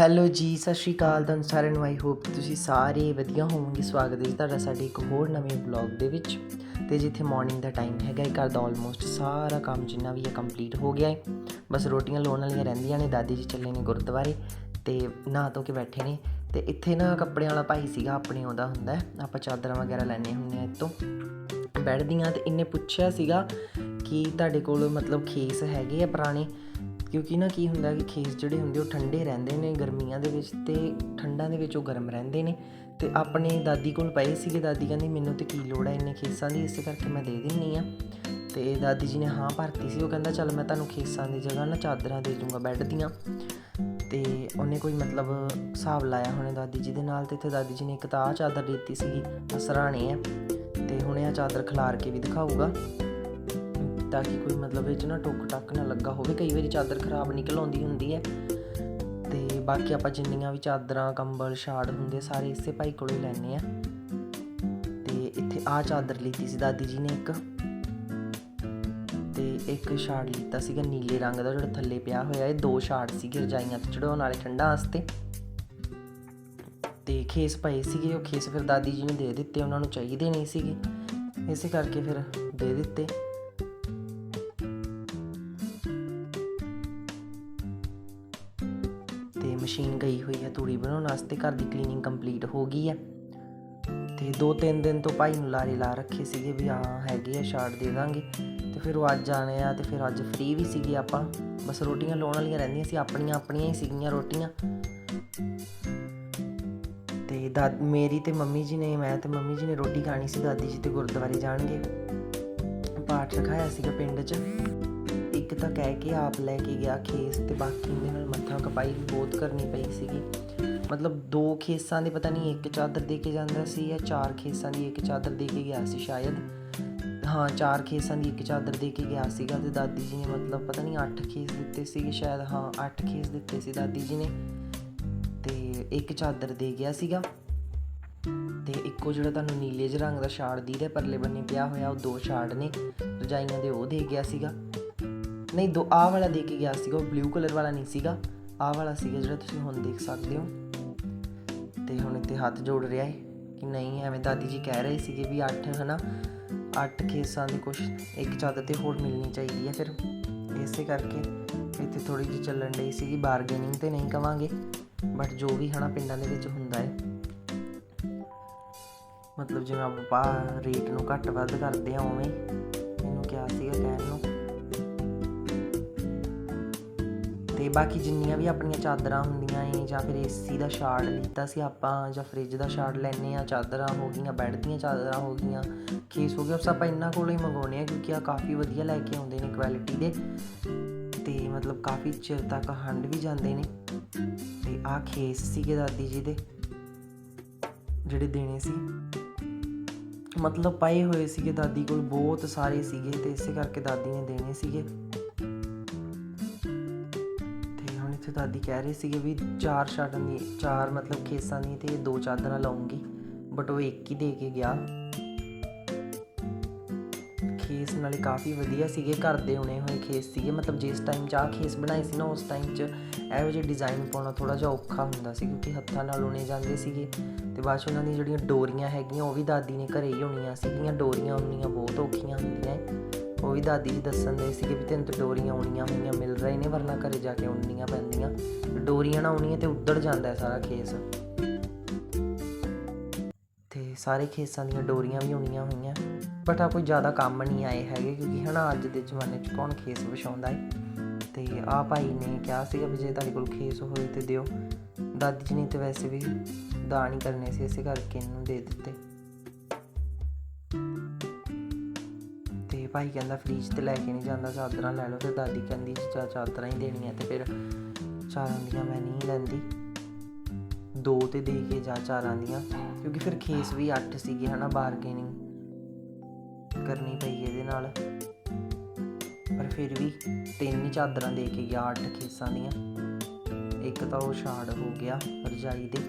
Hello ਜੀ, ਸਤਿ ਸ਼੍ਰੀ ਅਕਾਲ। ਤੁਹਾਨੂੰ ਸਾਰਿਆਂ ਨੂੰ ਆਈ ਹੋਪ ਤੁਸੀਂ ਸਾਰੇ ਵਧੀਆ ਹੋਵੋਗੇ। ਸਵਾਗਤ ਹੈ ਜੀ ਤੁਹਾਡਾ ਸਾਡੇ ਇੱਕ ਹੋਰ ਨਵੇਂ ਵਲੌਗ ਦੇ ਵਿੱਚ। ਤੇ ਜਿੱਥੇ ਮਾਰਨਿੰਗ ਦਾ ਟਾਈਮ ਹੈਗਾ ਇਹ ਘਰ ਦਾ ਆਲਮੋਸਟ ਸਾਰਾ ਕੰਮ ਜਿੰਨਾ ਵੀ ਹੈ ਕੰਪਲੀਟ ਹੋ ਗਿਆ ਹੈ। ਬਸ ਰੋਟੀਆਂ ਲਾਉਣ ਵਾਲੀਆਂ ਰਹਿੰਦੀਆਂ ਨੇ, ਦਾਦੀ ਜੀ ਚੱਲੇ ਨੇ ਗੁਰਦੁਆਰੇ। ਤੇ ਨਹਾ ਧੋ ਕੇ ਬੈਠੇ ਨੇ। ਤੇ ਇੱਥੇ ਨਾ ਕੱਪੜਿਆਂ ਵਾਲਾ ਭਾਈ ਸੀਗਾ, ਆਪਣੇ ਉਹਦਾ ਹੁੰਦਾ ਆਪਾਂ ਚਾਦਰਾਂ ਵਗੈਰਾ ਲੈਣੇ ਹੁੰਦੇ ਆ ਇੱਥੋਂ। ਬੈੱਡ ਦੀਆਂ ਤੇ ਇਹਨੇ ਪੁੱਛਿਆ ਸੀਗਾ ਕਿ ਤੁਹਾਡੇ ਕੋਲ ਮਤਲਬ ਖੇਸ ਹੈਗੇ ਆ ਪੁਰਾਣੇ? ਕਿਉਂਕਿ ਨਾ ਕੀ ਹੁੰਦਾ ਕਿ ਖੇਸ ਜਿਹੜੇ ਹੁੰਦੇ ਉਹ ਠੰਡੇ ਰਹਿੰਦੇ ਨੇ ਗਰਮੀਆਂ ਦੇ ਵਿੱਚ ਤੇ ਠੰਡਾਂ ਦੇ ਵਿੱਚ ਉਹ ਗਰਮ ਰਹਿੰਦੇ ਨੇ ਤੇ ਆਪਣੇ ਦਾਦੀ ਕੋਲ ਪਏ ਸੀਗੇ, ਦਾਦੀ ਕਹਿੰਦੀ ਮੈਨੂੰ ਤੇ ਕੀ ਲੋੜ ਹੈ ਇੰਨੇ ਖੇਸਾਂ ਦੀ, ਇਸੇ ਕਰਕੇ ਮੈਂ ਦੇ ਦਿੰਨੀ ਆ। ਤੇ ਦਾਦੀ ਜੀ ਨੇ ਹਾਂ ਭਰਤੀ ਸੀ, ਉਹ ਕਹਿੰਦਾ ਚੱਲ ਮੈਂ ਤੁਹਾਨੂੰ ਖੇਸਾਂ ਦੀ ਜਗ੍ਹਾ ਨਾ ਚਾਦਰਾਂ ਦੇ ਦੂੰਗਾ ਬੈੱਡ ਦੀਆਂ। ਤੇ ਉਹਨੇ ਕੋਈ ਮਤਲਬ ਹਿਸਾਬ ਲਾਇਆ ਹੁਣੇ ਦਾਦੀ ਜੀ ਦੇ ਨਾਲ ਤੇ ਇੱਥੇ ਦਾਦੀ ਜੀ ਨੇ ਇੱਕ ਤਾਂ ਆਹ ਚਾਦਰ ਦਿੱਤੀ ਸੀਗੀ, ਆਹ ਸਰਾਣੇ ਆ। ਤੇ ਹੁਣੇ ਇਹ ਚਾਦਰ ਖਿਲਾਰ ਕੇ ਵੀ ਦਿਖਾਊਗਾ। ਤਾਂ ਕਿ ਕੋਈ ਮਤਲਬ ਵਿੱਚ ਨਾ ਟੁੱਕ ਟੱਕ ਨਾ ਲੱਗਾ ਹੋਵੇ। ਕਈ ਵਾਰੀ ਚਾਦਰ ਖਰਾਬ ਨਿਕਲ ਆਉਂਦੀ ਹੁੰਦੀ ਹੈ। ਤੇ ਬਾਕੀ ਆਪਾਂ ਜਿੰਨੀਆਂ ਵੀ ਚਾਦਰਾਂ, ਕੰਬਲ, ਛਾੜ ਹੁੰਦੇ ਸਾਰੇ ਇਸੇ ਭਾਈ ਕੋਲੋਂ ਹੀ ਲੈਣੇ ਆ ਤੇ ਇੱਥੇ ਆ ਚਾਦਰ ਲਈ ਸੀ, ਦਾਦੀ ਜੀ ਨੇ ਇੱਕ। ਤੇ ਇੱਕ ਛਾੜ ਲਿੱਤਾ ਸੀਗਾ ਨੀਲੇ ਰੰਗ ਦਾ, ਜਿਹੜਾ ਥੱਲੇ ਪਿਆ ਹੋਇਆ। ਇਹ ਦੋ ਛਾੜ ਸੀਗੇ ਰਜਾਈਆਂ ਤੇ ਚੜਾਉਣ ਵਾਲੇ ਠੰਡਾ ਵਾਸਤੇ। ਤੇ ਖੇਸ ਪਏ ਸੀਗੇ, ਉਹ ਖੇਸ ਫਿਰ ਦਾਦੀ ਜੀ ਨੇ ਦੇ ਦਿੱਤੇ, ਉਹਨਾਂ ਨੂੰ ਚਾਹੀਦੇ ਨਹੀਂ ਸੀਗੇ। ਇਸੇ ਕਰਕੇ ਫਿਰ ਦੇ ਦਿੱਤੇ। ਮਸ਼ੀਨ ਗਈ ਹੋਈ ਹੈ ਤੂੜੀ ਬਣਾਉਣ ਵਾਸਤੇ ਘਰ ਦੀ ਕਲੀਨਿੰਗ ਕੰਪਲੀਟ ਹੋ ਗਈ ਹੈ। ਤੇ ਦੋ ਤਿੰਨ ਦਿਨ ਤੋਂ ਭਾਈ ਨੂੰ ਲਾਰੇ ਲਾ ਰੱਖੇ ਸੀਗੇ ਵੀ ਹਾਂ, ਹੈਗੇ ਆ ਸ਼ਾਰਟ ਦੇ ਦਾਂਗੇ। ਤੇ ਫਿਰ ਉਹ ਅੱਜ ਆਣੇ ਆ ਤੇ ਫਿਰ ਅੱਜ ਫ੍ਰੀ ਵੀ ਸੀਗੇ ਆਪਾਂ। ਬਸ ਰੋਟੀਆਂ ਲਾਉਣ ਵਾਲੀਆਂ ਰਹਿੰਦੀਆਂ ਸੀ, ਆਪਣੀਆਂ ਆਪਣੀਆਂ ਹੀ ਸੀਗੀਆਂ ਰੋਟੀਆਂ। ਤੇ ਦਾਦ, ਮੇਰੀ ਤੇ ਮੰਮੀ ਜੀ ਨੇ, ਮੈਂ ਤੇ ਮੰਮੀ ਜੀ ਨੇ ਰੋਟੀ ਖਾਣੀ ਸੀ, ਦਾਦੀ ਜੀ ਤੇ ਗੁਰਦੁਆਰੇ ਜਾਣਗੇ। ਪਾਠ ਰਖਾਇਆ ਸੀਗਾ ਪਿੰਡ 'ਚ। ਇੱਕ ਤਾਂ ਕਹਿ ਕੇ ਆਪ ਲੈ ਕੇ ਗਿਆ ਖੇਸ ਤੇ ਬਾਕੀ ਦੇ ਨਾਲ ਮੱਥਾ ਕਪਾਈ ਵੀ ਬਹੁਤ ਕਰਨੀ ਪਈ ਸੀਗੀ। ਮਤਲਬ ਦੋ ਖੇਸਾਂ ਦੇ ਪਤਾ ਨਹੀਂ ਇੱਕ ਚਾਦਰ ਦੇ ਕੇ ਜਾਂਦਾ ਸੀ ਜਾਂ ਚਾਰ ਖੇਸਾਂ ਦੀ ਇੱਕ ਚਾਦਰ ਦੇ ਕੇ ਗਿਆ ਸੀ ਸ਼ਾਇਦ। ਹਾਂ, ਚਾਰ ਖੇਸਾਂ ਦੀ ਇੱਕ ਚਾਦਰ ਦੇ ਕੇ ਗਿਆ ਸੀਗਾ ਤੇ ਦਾਦੀ ਜੀ ਨੇ ਮਤਲਬ ਪਤਾ ਨਹੀਂ ਅੱਠ ਖੇਸ ਦਿੱਤੇ ਸੀਗੇ ਸ਼ਾਇਦ। ਹਾਂ, ਅੱਠ ਖੇਸ ਦਿੱਤੇ ਸੀ ਦਾਦੀ ਜੀ ਨੇ ਤੇ ਇੱਕ ਚਾਦਰ ਦੇ ਗਿਆ ਸੀਗਾ। ਤੇ ਇੱਕੋ ਜਿਹੜਾ ਤੁਹਾਨੂੰ ਨੀਲੇ ਜਿਹੇ ਰੰਗ ਦਾ ਛਾੜ ਦੀ ਦੇ ਪਰਲੇ ਬੰਨੇ ਪਿਆ ਹੋਇਆ, ਉਹ ਦੋ ਛਾੜ ਨੇ। ਰਜਾਈਆਂ ਦੇ ਉਹ ਦੇ ਗਿਆ ਸੀਗਾ। ਨਹੀਂ, ਦੋ, ਆਹ ਵਾਲਾ ਦੇ ਕੇ ਗਿਆ ਸੀਗਾ, ਉਹ ਬਲੂ ਕਲਰ ਵਾਲਾ ਨਹੀਂ ਸੀਗਾ। ਆਹ ਵਾਲਾ ਸੀਗਾ ਜਿਹੜਾ ਤੁਸੀਂ ਹੁਣ ਦੇਖ ਸਕਦੇ ਹੋ। ਤੇ ਹੁਣ ਇੱਥੇ ਹੱਥ ਜੋੜ ਰਿਹਾ ਹੈ ਕਿ ਨਹੀਂ, ਐਵੇਂ ਦਾਦੀ ਜੀ ਕਹਿ ਰਹੇ ਸੀਗੇ ਵੀ 8 ਹਨਾ 8 ਕੇਸਾਂ ਦੀ ਕੁਛ ਇੱਕ ਚਾਦਰ ਤੇ ਹੋਰ ਮਿਲਣੀ ਚਾਹੀਦੀ ਹੈ ਫਿਰ। ਇਸੇ ਕਰਕੇ ਇੱਥੇ ਥੋੜੀ ਜਿਹੀ ਚੱਲਣ ਡਈ ਸੀਗੀ ਬਾਰਗੇਨਿੰਗ ਤੇ ਨਹੀਂ ਕਵਾਂਗੇ ਬਟ ਜੋ ਵੀ, ਹਨਾ, ਪਿੰਡਾਂ ਦੇ ਵਿੱਚ ਹੁੰਦਾ ਹੈ ਮਤਲਬ ਜਿਵੇਂ ਆਪਾਂ ਰੇਟ ਨੂੰ ਘੱਟ ਵੱਧ ਕਰਦੇ ਆ, ਉਵੇਂ ਹੀ। ਮੈਨੂੰ ਕਿਹਾ ਸੀਗਾ, ਕਹਿਣ ਤੇ ਬਾਕੀ ਜਿੰਨੀਆਂ ਵੀ ਆਪਣੀਆਂ ਚਾਦਰਾਂ ਹੁੰਦੀਆਂ ਏ, ਜਾਂ ਫਿਰ ਏਸੀ ਦਾ ਸ਼ਾਰਟ ਲਿੱਤਾ ਸੀ ਆਪਾਂ, ਜਾਂ ਫ੍ਰਿਜ ਦਾ ਸ਼ਾਰਟ ਲੈਣੇ ਆ ਚਾਦਰਾਂ ਹੋ ਗਈਆਂ ਬੈੱਡ ਦੀਆਂ ਚਾਦਰਾਂ ਹੋ ਗਈਆਂ ਖੇਸ ਹੋ ਗਿਆ, ਉਸ ਆਪਾਂ ਇਹਨਾਂ ਕੋਲੋਂ ਹੀ ਮੰਗਾਉਣੇ ਆ ਕਿਉਂਕਿ ਆ ਕਾਫੀ ਵਧੀਆ ਲੈ ਕੇ ਆਉਂਦੇ ਨੇ ਕੁਆਲਿਟੀ ਦੇ। ਤੇ ਮਤਲਬ ਕਾਫੀ ਚਿਰ ਤੱਕ ਹੰਡ ਵੀ ਜਾਂਦੇ ਨੇ। ਤੇ ਆ ਖੇਸ ਸੀਗੇ ਦਾਦੀ ਜੀ ਦੇ, ਜਿਹੜੇ ਦੇਣੇ ਸੀ। ਮਤਲਬ ਪਾਏ ਹੋਏ ਸੀਗੇ ਦਾਦੀ ਕੋਲ, ਬਹੁਤ ਸਾਰੇ ਸੀਗੇ, ਤੇ ਇਸੇ ਕਰਕੇ ਦਾਦੀ ਨੇ ਦੇਣੇ ਸੀਗੇ। ਤੇ ਦਾਦੀ ਕਹਿ ਰਹੇ ਸੀਗੇ ਵੀ ਚਾਰ ਸ਼ਾਟਾਂ ਦੀ ਚਾਰ ਮਤਲਬ ਖੇਸਾਂ ਦੀ ਤੇ ਦੋ ਚਾਦਰਾਂ ਲਾਉਂਗੀ ਬਟ ਉਹ ਇੱਕ ਹੀ ਦੇ ਕੇ ਗਿਆ। ਖੇਸ ਨਾਲੇ ਕਾਫੀ ਵਧੀਆ ਸੀਗੇ, ਘਰ ਦੇ ਹੁਣੇ ਹੋਏ ਖੇਸ ਸੀਗੇ। ਮਤਲਬ ਜਿਸ ਟਾਈਮ 'ਚ ਆਹ ਖੇਸ ਬਣਾਏ ਸੀ ਨਾ, ਉਸ ਟਾਈਮ 'ਚ ਇਹੋ ਜਿਹੇ ਡਿਜ਼ਾਈਨ ਪਾਉਣਾ ਥੋੜਾ ਜਿਹਾ ਔਖਾ ਹੁੰਦਾ ਸੀ, ਕਿਉਂਕਿ ਹੱਥਾਂ ਨਾਲ ਉਣੇ ਜਾਂਦੇ ਸੀਗੇ। ਤੇ ਬਾਅਦ ਉਹਨਾਂ ਦੀਆਂ ਜਿਹੜੀਆਂ ਡੋਰੀਆਂ ਹੈਗੀਆਂ, ਉਹ ਵੀ ਦਾਦੀ ਨੇ ਘਰੇ ਹੀ ਹੋਣੀਆਂ ਸੀਗੀਆਂ, ਡੋਰੀਆਂ ਉਣੀਆਂ ਬਹੁਤ ਔਖੀਆਂ ਹੁੰਦੀਆਂ ਵੀ ਦਾਦੀ ਜੀ ਦੱਸਣ ਦੇ ਸੀਗੇ ਵੀ ਤੈਨੂੰ ਡੋਰੀਆਂ ਉਣੀਆਂ ਹੋਈਆਂ, ਮਿਲ ਰਹੇ ਨੇ ਵਰਨਾ ਘਰੇ ਜਾ ਕੇ ਉਣਨੀਆਂ ਪੈਂਦੀਆਂ। ਡੋਰੀਆਂ ਨਾ ਉਣੀਆਂ ਤੇ ਉੱਧੜ ਜਾਂਦਾ ਹੈ ਸਾਰਾ ਖੇਸ। ਤੇ ਸਾਰੇ ਖੇਸਾਂ ਦੀਆਂ ਡੋਰੀਆਂ ਵੀ ਆਉਣੀਆਂ ਹੋਈਆਂ। ਬਟ ਆ ਕੋਈ ਜ਼ਿਆਦਾ ਕੰਮ ਨਹੀਂ ਆਏ ਹੈਗੇ, ਕਿਉਂਕਿ ਹਨਾ ਅੱਜ ਦੇ ਜ਼ਮਾਨੇ 'ਚ ਕੌਣ ਖੇਸ ਵਿਛਾਉਂਦਾ ਹੈ ਤੇ ਆ ਭਾਈ ਨੇ ਕਿਹਾ ਸੀਗਾ ਵੀ ਜੇ ਤੁਹਾਡੇ ਕੋਲ ਖੇਸ ਹੋਏ ਤੇ ਦਿਓ। ਦਾਦੀ ਜੀ ਨੇ ਤੇ ਵੈਸੇ ਵੀ ਦਾਨ ਹੀ ਕਰਨੇ ਸੀ ਇਸੇ ਕਰਕੇ ਇਹਨੂੰ ਦੇ ਦਿੱਤੇ। ਭਾਈ ਕਹਿੰਦਾ ਫ੍ਰੀਜ ਤੇ ਲੈ ਕੇ ਨਹੀਂ ਜਾਂਦਾ ਚਾਦਰਾਂ ਲੈ ਲਓ। ਤੇ ਦਾਦੀ ਕਹਿੰਦੀ ਚਾ ਚਾਦਰਾਂ ਹੀ ਦੇਣੀਆਂ ਤੇ ਫਿਰ ਚਾਰਾਂ ਦੀਆਂ ਮੈਂ ਨਹੀਂ ਲੈਂਦੀ। ਦੋ ਤੇ ਦੇ ਕੇ ਜਾ ਚਾਰਾਂ ਦੀਆਂ, ਕਿਉਂਕਿ ਫਿਰ ਖੇਸ ਵੀ 8 ਸੀਗੇ ਹਨਾ ਬਾਰਗੇਨਿੰਗ ਕਰਨੀ ਪਈ ਇਹਦੇ ਨਾਲ। ਪਰ ਫਿਰ ਵੀ ਤਿੰਨ ਹੀ ਚਾਦਰਾਂ ਦੇ ਕੇ ਗਿਆ 8 ਖੇਸਾਂ ਦੀਆਂ। ਇੱਕ ਤਾਂ ਉਹ ਛਾੜ ਹੋ ਗਿਆ ਰਜਾਈ ਦੇ।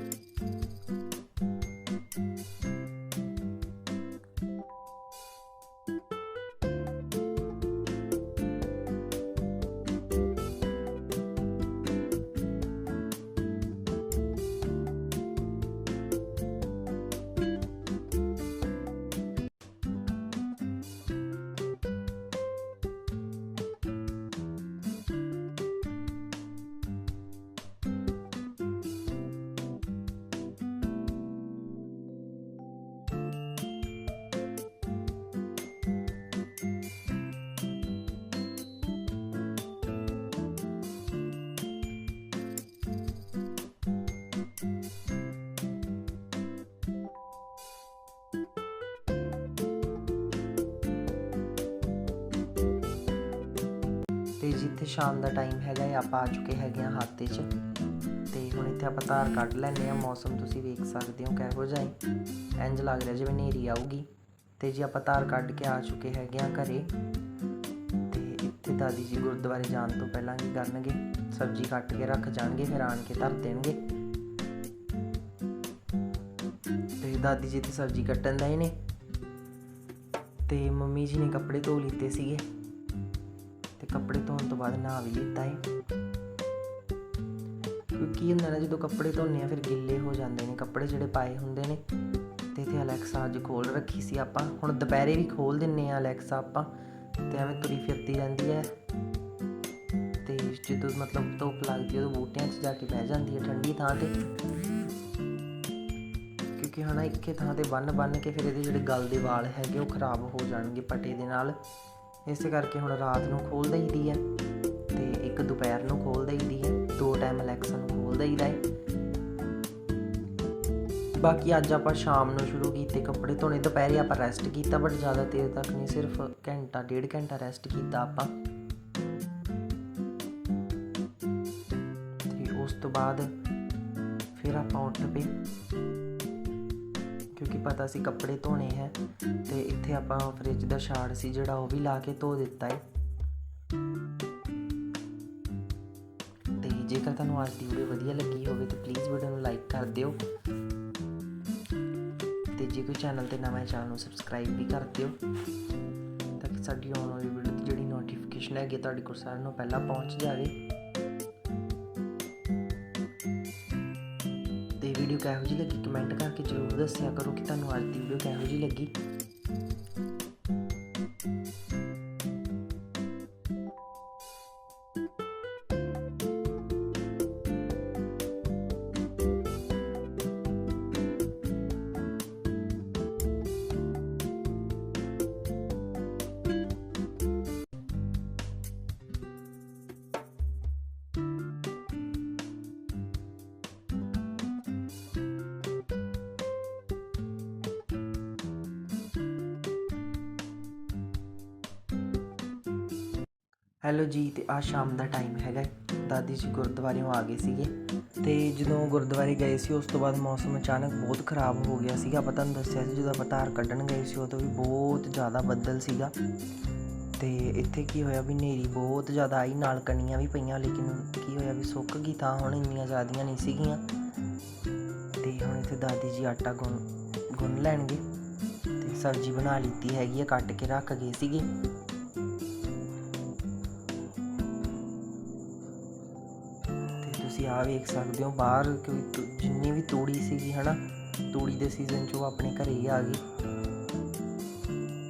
ਤੇ ਜਿੱਥੇ ਸ਼ਾਮ ਦਾ ਟਾਈਮ ਹੈਗਾ ਹੈ ਆਪਾਂ ਆ ਚੁੱਕੇ ਹੈਗੇ ਆ ਹਾਤੇ 'ਚ। ਤੇ ਹੁਣ ਇੱਥੇ ਆਪਾਂ ਧਾਰ ਕੱਢ ਲੈਂਦੇ ਆ ਮੌਸਮ ਤੁਸੀਂ ਵੇਖ ਸਕਦੇ ਹੋ ਕਿਹੋ ਜਿਹਾ ਹੈ। ਇੰਜ ਲੱਗ ਰਿਹਾ ਜਿਵੇਂ ਹਨੇਰੀ ਆਊਗੀ। ਤੇ ਜੀ ਆਪਾਂ ਧਾਰ ਕੱਢ ਕੇ ਆ ਚੁੱਕੇ ਹੈਗੇ ਆ ਘਰੇ। ਤੇ ਇੱਥੇ ਦਾਦੀ ਜੀ ਗੁਰਦੁਆਰੇ ਜਾਣ ਤੋਂ ਪਹਿਲਾਂ ਕੀ ਕਰਨਗੇ? ਸਬਜ਼ੀ ਕੱਟ ਕੇ ਰੱਖ ਜਾਣਗੇ, ਫਿਰ ਆਣ ਕੇ ਧਰ ਦੇਣਗੇ। ਤੇ ਦਾਦੀ ਜੀ ਤੇ ਸਬਜ਼ੀ ਕੱਟਣ ਦਾ ਹੀ ਨੇ। ਤੇ ਮੰਮੀ ਜੀ ਨੇ ਕੱਪੜੇ ਧੋ ਲਿੱਤੇ ਸੀਗੇ। ਕੱਪੜੇ ਧੋਣ ਤੋਂ ਬਾਅਦ ਨਹਾ ਵੀ ਲਿੱਤਾ ਹੈ ਕਿਉਂਕਿ ਕੀ ਹੁੰਦਾ ਜਦੋਂ ਕੱਪੜੇ ਧੋਣੇ ਆ, ਫਿਰ ਗਿੱਲੇ ਹੋ ਜਾਂਦੇ ਨੇ ਕੱਪੜੇ ਜਿਹੜੇ ਪਾਏ ਹੁੰਦੇ ਨੇ। ਤੇ ਇੱਥੇ ਅਲੈਕਸਾ ਅੱਜ ਖੋਲ ਰੱਖੀ ਸੀ ਆਪਾਂ। ਹੁਣ ਦੁਪਹਿਰੇ ਵੀ ਖੋਲ ਦਿੰਨੇ ਆ ਅਲੈਕਸਾ ਆਪਾਂ। ਤੇ ਐਵੇਂ ਤੁਰੀ ਫਿਰਦੀ ਰਹਿੰਦੀ ਹੈ ਤੇ ਜਦੋਂ ਮਤਲਬ ਧੁੱਪ ਲੱਗਦੀ ਹੈ ਉਦੋਂ ਬੂਟਿਆਂ 'ਚ ਜਾ ਕੇ ਬਹਿ ਜਾਂਦੀ ਹੈ ਠੰਡੀ ਥਾਂ ਤੇ। ਕਿਉਂਕਿ ਹਨਾ, ਇੱਕੇ ਥਾਂ ਤੇ ਬੰਨ ਬੰਨ ਕੇ ਫਿਰ ਇਹਦੇ ਜਿਹੜੇ ਗਲ ਦੇ ਵਾਲ ਹੈਗੇ, ਉਹ ਖਰਾਬ ਹੋ ਜਾਣਗੇ ਪਟੇ ਦੇ ਨਾਲ। ਇਸ ਕਰਕੇ ਹੁਣ ਰਾਤ ਨੂੰ ਖੋਲ ਦਈਦੀ ਹੈ ਤੇ ਇੱਕ ਦੁਪਹਿਰ ਨੂੰ ਖੋਲ ਦਈਦੀ ਹੈ ਦੋ ਟਾਈਮ ਅਲੈਕਸਾ ਨੂੰ ਖੋਲ ਦਈਦਾ ਹੈ ਬਾਕੀ ਅੱਜ ਆਪਾਂ ਸ਼ਾਮ ਨੂੰ ਸ਼ੁਰੂ ਕੀਤੇ ਕੱਪੜੇ ਧੋਣੇ। ਦੁਪਹਿਰੇ ਆਪਾਂ ਰੈਸਟ ਕੀਤਾ ਬਟ ਜ਼ਿਆਦਾ ਦੇਰ ਤੱਕ ਨਹੀਂ, ਸਿਰਫ ਘੰਟਾ, ਡੇਢ ਘੰਟਾ ਰੈਸਟ ਕੀਤਾ ਆਪਾਂ। ਤੇ ਉਸ ਤੋਂ ਬਾਅਦ ਫਿਰ ਆਪਾਂ ਉੱਠ ਪਏ। ਕਿਉਂਕਿ ਪਤਾ ਸੀ ਕੱਪੜੇ ਧੋਣੇ ਹੈ ਤੇ ਇੱਥੇ ਆਪਾਂ ਫ੍ਰਿਜ ਦਾ ਛਾੜ ਸੀ ਜਿਹੜਾ ਉਹ ਵੀ ਲਾ ਕੇ ਧੋ ਦਿੱਤਾ ਹੈ ਤੇ ਜੇਕਰ ਤੁਹਾਨੂੰ ਅੱਜ ਦੀ ਵੀਡੀਓ ਵਧੀਆ ਲੱਗੀ ਹੋਵੇ ਤਾਂ ਪਲੀਜ਼ ਵੀਡੀਓ ਨੂੰ ਲਾਈਕ ਕਰ ਦਿਓ। ਤੇ ਜੇ ਕੋਈ ਚੈਨਲ ਤੇ ਨਵਾਂ ਹੈ ਚੈਨਲ ਨੂੰ ਸਬਸਕ੍ਰਾਈਬ ਵੀ ਕਰ ਦਿਓ ਤਾਂ ਕਿ ਸਾਡੀ ਆਉਣ ਵਾਲੀ ਵੀਡੀਓ ਦੀ ਜਿਹੜੀ ਨੋਟੀਫਿਕੇਸ਼ਨ ਹੈਗੀ ਹੈ ਤੁਹਾਡੇ ਕੋਲ ਸਾਰਿਆਂ ਨੂੰ ਪਹਿਲਾਂ ਪਹੁੰਚ ਜਾਵੇ। ਵੀਡੀਓ ਕਿਹੋ ਜਿਹੀ ਲੱਗੀ? ਕਮੈਂਟ ਕਰਕੇ ਜ਼ਰੂਰ ਦੱਸਿਆ ਕਰੋ ਕਿ ਤੁਹਾਨੂੰ ਅੱਜ ਦੀ ਵੀਡੀਓ ਕਿਹੋ ਜਿਹੀ ਲੱਗੀ। ਹੈਲੋ ਜੀ, ਤੇ ਆ ਸ਼ਾਮ ਦਾ ਟਾਈਮ ਹੈਗਾ। ਦਾਦੀ ਜੀ ਗੁਰਦੁਆਰੇ ਆ ਗਏ ਸੀਗੇ। ਤੇ ਜਦੋਂ ਗੁਰਦੁਆਰੇ ਗਏ ਸੀ, ਉਸ ਤੋਂ ਬਾਅਦ ਮੌਸਮ ਅਚਾਨਕ ਬਹੁਤ ਖਰਾਬ ਹੋ ਗਿਆ ਸੀਗਾ। ਆਪਾਂ ਤੁਹਾਨੂੰ ਦੱਸਿਆ ਸੀ, ਜਦੋਂ ਆਪਾਂ ਤਾਰ ਕੱਢਣ ਗਏ ਸੀ, ਉਦੋਂ ਵੀ ਬਹੁਤ ਜ਼ਿਆਦਾ ਬੱਦਲ ਸੀਗਾ। ਤੇ ਇੱਥੇ ਕੀ ਹੋਇਆ ਵੀ ਹਨੇਰੀ ਬਹੁਤ ਜ਼ਿਆਦਾ ਆਈ, ਨਾਲ ਕਣੀਆਂ ਵੀ ਪਈਆਂ, ਲੇਕਿਨ ਕੀ ਹੋਇਆ ਵੀ ਸੁੱਕ ਗਈ ਤਾਂ ਹੁਣ ਇੰਨੀਆਂ ਜ਼ਿਆਦੀਆਂ ਨਹੀਂ ਸੀਗੀਆਂ। ਤੇ ਹੁਣ ਇੱਥੇ ਦਾਦੀ ਜੀ ਆਟਾ ਗੁੰਨ ਗੁੰਨ ਲੈਣਗੇ। ਤੇ ਸਬਜ਼ੀ ਬਣਾ ਲਿੱਤੀ ਹੈਗੀ ਆ, ਕੱਟ ਕੇ ਰੱਖ ਗਏ ਸੀਗੇ। ਆ ਵੇਖ ਸਕਦੇ ਹੋ, ਬਾਹਰ ਕੋਈ ਜਿੰਨੀ ਵੀ ਤੂੜੀ ਸੀਗੀ ਹਨਾ, ਤੂੜੀ ਦੇ ਸੀਜ਼ਨ 'ਚ ਉਹ ਆਪਣੇ ਘਰੇ ਹੀ ਆ ਗਈ।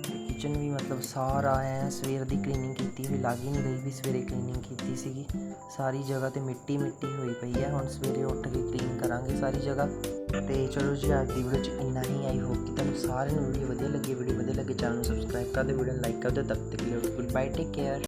ਕਿਚਨ ਵੀ ਮਤਲਬ ਸਾਰਾ ਐ ਸਵੇਰ ਦੀ ਕਲੀਨਿੰਗ ਕੀਤੀ ਹੋਈ, ਲੱਗ ਹੀ ਨਹੀਂ ਰਹੀ ਵੀ ਸਵੇਰੇ ਕਲੀਨਿੰਗ ਕੀਤੀ ਸੀਗੀ। ਸਾਰੀ ਜਗ੍ਹਾ ਤੇ ਮਿੱਟੀ ਮਿੱਟੀ ਹੋਈ ਪਈ ਹੈ ਹੁਣ ਸਵੇਰੇ ਉੱਠ ਕੇ ਕਲੀਨ ਕਰਾਂਗੇ ਸਾਰੀ ਜਗ੍ਹਾ। ਤੇ ਚਲੋ ਜੀ, ਅੱਜ ਦੀ ਵੀਡੀਓ 'ਚ ਇੰਨਾ ਹੀ ਆਈ ਹੋਪ ਕਿ ਤੁਹਾਨੂੰ ਸਾਰਿਆਂ ਨੂੰ ਵੀਡੀਓ ਵਧੀਆ ਲੱਗੀ ਵੀਡੀਓ ਵਧੀਆ ਲੱਗੇ ਚੈਨਲ ਨੂੰ ਸਬਸਕ੍ਰਾਈਬ ਕਰ ਦਿਓ ਵੀਡੀਓ ਨੂੰ ਲਾਈਕ ਕਰ ਦਿਓ ਤਬ ਤੱਕ ਲਈ ਗੁੱਡ ਬਾਏ ਟੇਕ ਕੇਅਰ